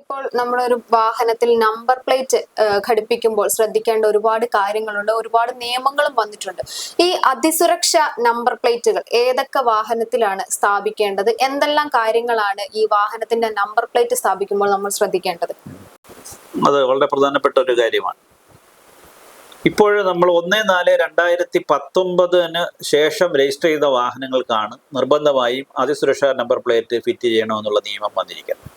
ഇപ്പോൾ നമ്മളൊരു വാഹനത്തിൽ നമ്പർ പ്ലേറ്റ് ഘടിപ്പിക്കുമ്പോൾ ശ്രദ്ധിക്കേണ്ട ഒരുപാട് കാര്യങ്ങളുണ്ട്. ഒരുപാട് നിയമങ്ങളും വന്നിട്ടുണ്ട്. ഈ അതിസുരക്ഷ നമ്പർ പ്ലേറ്റുകൾ ഏതൊക്കെ വാഹനത്തിലാണ് സ്ഥാപിക്കേണ്ടത്? എന്തെല്ലാം കാര്യങ്ങളാണ് ഈ വാഹനത്തിന്റെ നമ്പർ പ്ലേറ്റ് സ്ഥാപിക്കുമ്പോൾ നമ്മൾ ശ്രദ്ധിക്കേണ്ടത്? അത് വളരെ പ്രധാനപ്പെട്ട ഒരു കാര്യമാണ്. ഇപ്പോൾ നമ്മൾ ഒന്ന് നാല് രണ്ടായിരത്തി പത്തൊമ്പതിന് ശേഷം രജിസ്റ്റർ ചെയ്ത വാഹനങ്ങൾക്കാണ് നിർബന്ധമായും അതിസുരക്ഷാ നമ്പർ പ്ലേറ്റ് ഫിറ്റ് ചെയ്യണമെന്നുള്ള നിയമം വന്നിരിക്കുന്നത്.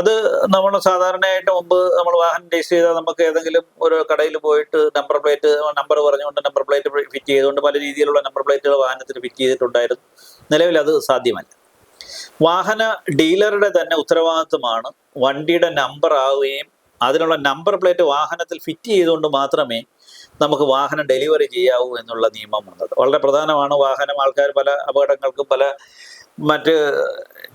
അത് നമ്മൾ സാധാരണയായിട്ട് മുമ്പ് നമ്മൾ വാഹനം രജിസ്റ്റർ ചെയ്താൽ നമുക്ക് ഏതെങ്കിലും ഒരു കടയിൽ പോയിട്ട് നമ്പർ പ്ലേറ്റ് നമ്പർ പറഞ്ഞുകൊണ്ട് നമ്പർ പ്ലേറ്റ് ഫിറ്റ് ചെയ്തുകൊണ്ട് പല രീതിയിലുള്ള നമ്പർ പ്ലേറ്റുകൾ വാഹനത്തിന് ഫിറ്റ് ചെയ്തിട്ടുണ്ടായിരുന്നു. നിലവിൽ അത് സാധ്യമല്ല. വാഹന ഡീലറുടെ തന്നെ ഉത്തരവാദിത്വമാണ് വണ്ടിയുടെ നമ്പർ ആവുകയും അതിനുള്ള നമ്പർ പ്ലേറ്റ് വാഹനത്തിൽ ഫിറ്റ് ചെയ്തുകൊണ്ട് മാത്രമേ നമുക്ക് വാഹനം ഡെലിവറി ചെയ്യാവൂ എന്നുള്ള നിയമം വന്നത് വളരെ പ്രധാനമാണ് വാഹനം ആൾക്കാർ പല അപകടങ്ങൾക്കും പല മറ്റ്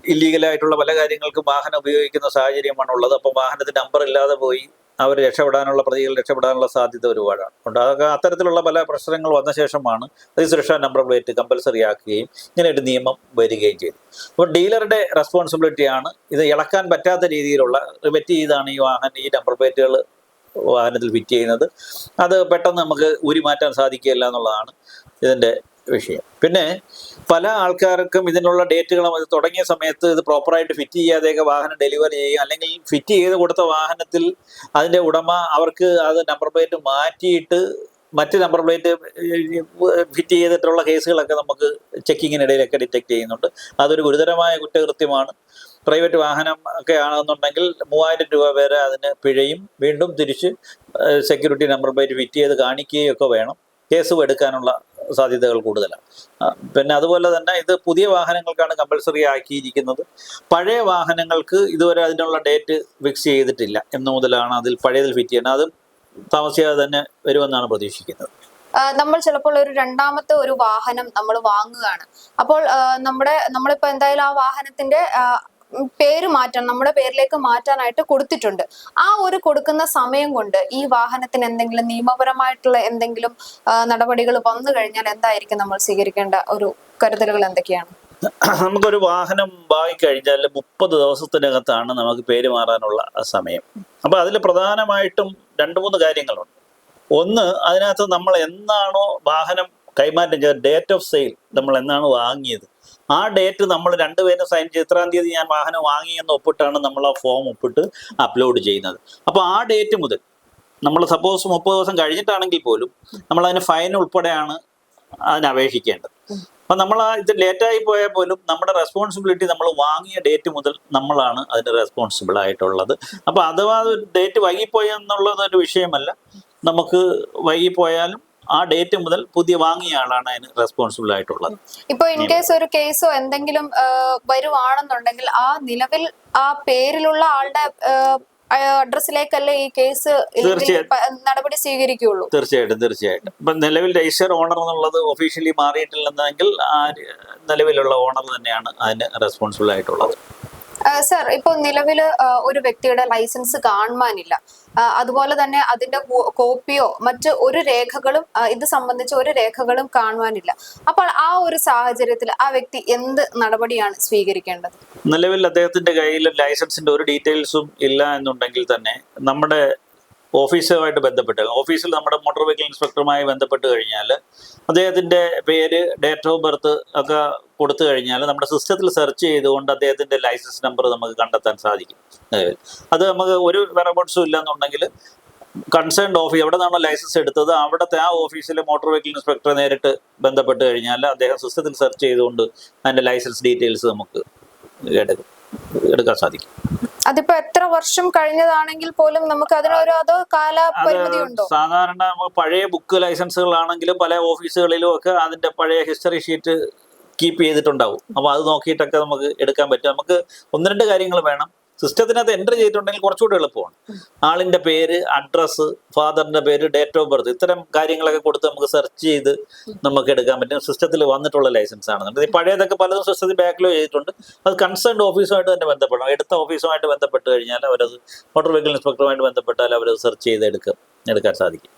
ഇല്ലീഗലായിട്ടുള്ള പല കാര്യങ്ങൾക്കും വാഹനം ഉപയോഗിക്കുന്ന സാഹചര്യമാണ് ഉള്ളത് അപ്പം വാഹനത്തിന്റെ നമ്പർ ഇല്ലാതെ പോയി അവർ രക്ഷപ്പെടാനുള്ള പ്രതികൾ രക്ഷപ്പെടാനുള്ള സാധ്യത ഒരുപാടാണ്. ഉണ്ട്. അതൊക്കെ അത്തരത്തിലുള്ള പല പ്രശ്നങ്ങൾ വന്ന ശേഷമാണ് സുരക്ഷാ നമ്പർ പ്ലേറ്റ് കമ്പൽസറി ആക്കുകയും ഇങ്ങനെ ഒരു നിയമം വരികയും ചെയ്തു. അപ്പോൾ ഡീലറുടെ റെസ്പോൺസിബിലിറ്റിയാണ് ഇത് ഇളക്കാൻ പറ്റാത്ത രീതിയിലുള്ള റിവെറ്റ് ചെയ്താണ് ഈ വാഹനം ഈ നമ്പർ പ്ലേറ്റുകൾ വാഹനത്തിൽ ഫിറ്റ് ചെയ്യുന്നത്. അത് പെട്ടെന്ന് നമുക്ക് ഉരിമാറ്റാൻ സാധിക്കില്ല എന്നുള്ളതാണ് ഇതിന്റെ വിഷയം. പിന്നെ പല ആൾക്കാർക്കും ഇതിനുള്ള ഡേറ്റുകളും അത് തുടങ്ങിയ സമയത്ത് ഇത് പ്രോപ്പറായിട്ട് ഫിറ്റ് ചെയ്യാതെയൊക്കെ വാഹനം ഡെലിവറി ചെയ്യുക അല്ലെങ്കിൽ ഫിറ്റ് ചെയ്ത് കൊടുത്ത വാഹനത്തിൽ അതിന്റെ ഉടമ അവർക്ക് അത് നമ്പർ പ്ലേറ്റ് മാറ്റിയിട്ട് മറ്റ് നമ്പർ പ്ലേറ്റ് ഫിറ്റ് ചെയ്തിട്ടുള്ള കേസുകളൊക്കെ നമുക്ക് ചെക്കിങ്ങിനിടയിലൊക്കെ ഡിറ്റക്ട് ചെയ്യുന്നുണ്ട്. അതൊരു ഗുരുതരമായ കുറ്റകൃത്യമാണ്. പ്രൈവറ്റ് വാഹനം ഒക്കെ ആണെന്നുണ്ടെങ്കിൽ മൂവായിരം രൂപ വരെ അതിന് പിഴയും. വീണ്ടും തിരിച്ച് സെക്യൂരിറ്റി നമ്പർ പ്ലേറ്റ് ഫിറ്റ് ചെയ്ത് കാണിക്കുകയും ഒക്കെ വേണം. കേസ് എടുക്കാനുള്ള സാധ്യതകൾ കൂടുതലാണ്. പിന്നെ അതുപോലെ തന്നെ ഇത് പുതിയ വാഹനങ്ങൾക്കാണ് കമ്പൽസറി ആക്കിയിരിക്കുന്നത്. പഴയ വാഹനങ്ങൾക്ക് ഇതുവരെ അതിനുള്ള ഡേറ്റ് ഫിക്സ് ചെയ്തിട്ടില്ല. എന്ന് മുതലാണ് അതിൽ പഴയതിൽ ഫിറ്റ് ചെയ്യുന്നത്. അതും താമസിയാതെ തന്നെ വരുമെന്നാണ് പ്രതീക്ഷിക്കുന്നത്. നമ്മൾ ചിലപ്പോൾ ഒരു രണ്ടാമത്തെ ഒരു വാഹനം നമ്മൾ വാങ്ങുകയാണ്. അപ്പോൾ നമ്മുടെ നമ്മളിപ്പോ എന്തായാലും ആ വാഹനത്തിന്റെ പേര് മാറ്റാൻ നമ്മുടെ പേരിലേക്ക് മാറ്റാനായിട്ട് കൊടുത്തിട്ടുണ്ട്. ആ ഒരു കൊടുക്കുന്ന സമയം കൊണ്ട് ഈ വാഹനത്തിന് എന്തെങ്കിലും നിയമപരമായിട്ടുള്ള എന്തെങ്കിലും നടപടികൾ വന്നു കഴിഞ്ഞാൽ എന്തായിരിക്കും നമ്മൾ സ്വീകരിക്കേണ്ട ഒരു കരുതലുകൾ എന്തൊക്കെയാണ്? നമുക്കൊരു വാഹനം വാങ്ങിക്കഴിഞ്ഞാൽ മുപ്പത് ദിവസത്തിനകത്താണ് നമുക്ക് പേര് മാറാനുള്ള സമയം. അപ്പൊ അതിൽ പ്രധാനമായിട്ടും രണ്ട് മൂന്ന് കാര്യങ്ങളുണ്ട്. ഒന്ന് അതിനകത്ത് നമ്മൾ എന്നാണോ വാഹനം കൈമാറ്റം ചെയ്ത ഡേറ്റ് ഓഫ് സെയിൽ നമ്മൾ എന്നാണ് വാങ്ങിയത് ആ ഡേറ്റ് നമ്മൾ രണ്ടുപേരും സൈൻ ചെയ്ത് ഇത്രാം തീയതി ഞാൻ വാഹനം വാങ്ങി എന്ന് ഒപ്പിട്ടാണ് നമ്മൾ ആ ഫോം ഒപ്പിട്ട് അപ്ലോഡ് ചെയ്യുന്നത്. അപ്പോൾ ആ ഡേറ്റ് മുതൽ നമ്മൾ സപ്പോസ് മുപ്പത് ദിവസം കഴിഞ്ഞിട്ടാണെങ്കിൽ പോലും നമ്മൾ അതിന് ഫൈൻ ഉൾപ്പെടെയാണ് അതിന് അപേക്ഷിക്കേണ്ടത്. നമ്മൾ ആ ഇത് ലേറ്റായി പോയാൽ പോലും നമ്മുടെ റെസ്പോൺസിബിലിറ്റി നമ്മൾ വാങ്ങിയ ഡേറ്റ് മുതൽ നമ്മളാണ് അതിന് റെസ്പോൺസിബിൾ ആയിട്ടുള്ളത്. അപ്പോൾ അഥവാ ഡേറ്റ് വൈകിപ്പോയെന്നുള്ളത് ഒരു വിഷയമല്ല. നമുക്ക് വൈകിപ്പോയാലും ആ ഡേറ്റ് മുതൽ പുതിയ വാങ്ങിയ ആളാണ് അതിന് റെസ്പോൺസിബിൾ ആയിട്ടുള്ളത്. ഇപ്പൊ ഇൻ കേസ് ഒരു കേസോ എന്തെങ്കിലും വരുവാണെന്നുണ്ടെങ്കിൽ ആ നിലവിൽ ആ പേരിലുള്ള ആളുടെ അഡ്രസ്സിലേക്കല്ലേ ഈ കേസ് നടപടി സ്വീകരിക്കുള്ളൂ തീർച്ചയായിട്ടും തീർച്ചയായിട്ടും. ഇപ്പൊ നിലവിൽ രജിസ്റ്റർ ഓണർ എന്നുള്ളത് ഒഫീഷ്യലി മാറിയിട്ടില്ലെന്നെങ്കിൽ ആ നിലവിലുള്ള ഓണർ തന്നെയാണ് അതിന് റെസ്പോൺസിബിൾ ആയിട്ടുള്ളത്. സർ ഇപ്പോൾ നിലവിൽ ഒരു വ്യക്തിയുടെ ലൈസൻസ് കാണുവാനില്ല. അതുപോലെ തന്നെ അതിന്റെ കോപ്പിയോ മറ്റ് ഒരു രേഖകളും ഇത് സംബന്ധിച്ച ഒരു രേഖകളും കാണുവാനില്ല. അപ്പോൾ ആ ഒരു സാഹചര്യത്തിൽ ആ വ്യക്തി എന്ത് നടപടിയാണ് സ്വീകരിക്കേണ്ടത്? നിലവിൽ അദ്ദേഹത്തിന്റെ കയ്യിൽ ലൈസൻസിന്റെ ഒരു ഡീറ്റെയിൽസും ഇല്ല എന്നുണ്ടെങ്കിൽ തന്നെ നമ്മുടെ ഓഫീസുമായിട്ട് ബന്ധപ്പെട്ട്. ഓഫീസിൽ നമ്മുടെ മോട്ടോർ വെഹിക്കിൾ ഇൻസ്പെക്ടറുമായി ബന്ധപ്പെട്ട് കഴിഞ്ഞാൽ അദ്ദേഹത്തിന്റെ പേര് ഡേറ്റ് ഓഫ് ബർത്ത് ഒക്കെ കൊടുത്തു കഴിഞ്ഞാൽ നമ്മുടെ സിസ്റ്റത്തിൽ സെർച്ച് ചെയ്തുകൊണ്ട് അദ്ദേഹത്തിന്റെ ലൈസൻസ് നമ്പർ നമുക്ക് കണ്ടെത്താൻ സാധിക്കും. അത് നമുക്ക് ഒരു വെറബോട്ട്സും ഇല്ലെന്നുണ്ടെങ്കിൽ കൺസേൺഡ് ഓഫീസ് എവിടെ നിന്നാണോ ലൈസൻസ് എടുത്തത് അവിടുത്തെ ആ ഓഫീസിലെ മോട്ടോർ വെഹിക്കിൾ ഇൻസ്പെക്ടറെ നേരിട്ട് ബന്ധപ്പെട്ട് കഴിഞ്ഞാൽ അദ്ദേഹം സിസ്റ്റത്തിൽ സെർച്ച് ചെയ്തുകൊണ്ട് അതിന്റെ ലൈസൻസ് ഡീറ്റെയിൽസ് നമുക്ക് എടുക്കും എടുക്കാൻ സാധിക്കും. അതിപ്പോ എത്ര വർഷം കഴിഞ്ഞതാണെങ്കിൽ പോലും നമുക്ക് അതിനൊരു അതോ കാലപരിമിതി ഉണ്ടോ? സാധാരണ പഴയ ബുക്ക് ലൈസൻസുകളാണെങ്കിലും പല ഓഫീസുകളിലും ഒക്കെ അതിന്റെ പഴയ ഹിസ്റ്ററി ഷീറ്റ് കീപ്പ് ചെയ്തിട്ടുണ്ടാവും. അപ്പൊ അത് നോക്കിയിട്ടൊക്കെ നമുക്ക് എടുക്കാൻ പറ്റും. നമുക്ക് ഒന്ന് രണ്ട് കാര്യങ്ങൾ വേണം. സിസ്റ്റത്തിനകത്ത് എന്റർ ചെയ്തിട്ടുണ്ടെങ്കിൽ കുറച്ചുകൂടി എളുപ്പമാണ്. ആളിന്റെ പേര് അഡ്രസ്സ് ഫാദറിന്റെ പേര് ഡേറ്റ് ഓഫ് ബർത്ത് ഇത്തരം കാര്യങ്ങളൊക്കെ കൊടുത്ത് നമുക്ക് സെർച്ച് ചെയ്ത് നമുക്ക് എടുക്കാൻ പറ്റും. സിസ്റ്റത്തിൽ വന്നിട്ടുള്ള ലൈസൻസ് ആണ്. ഈ പഴയതൊക്കെ പലതും സിസ്റ്റത്തിൽ ബാക്കിലോ ചെയ്തിട്ടുണ്ട്. അത് കൺസേൺഡ് ഓഫീസുമായിട്ട് തന്നെ ബന്ധപ്പെടണം. എടുത്ത ഓഫീസുമായിട്ട് ബന്ധപ്പെട്ട് കഴിഞ്ഞാൽ അവരത് മോട്ടോർ വെഹിക്കിൾ ഇൻസ്പെക്ടറുമായിട്ട് ബന്ധപ്പെട്ടാൽ അവരത് സെർച്ച് ചെയ്ത് എടുക്കാൻ സാധിക്കും.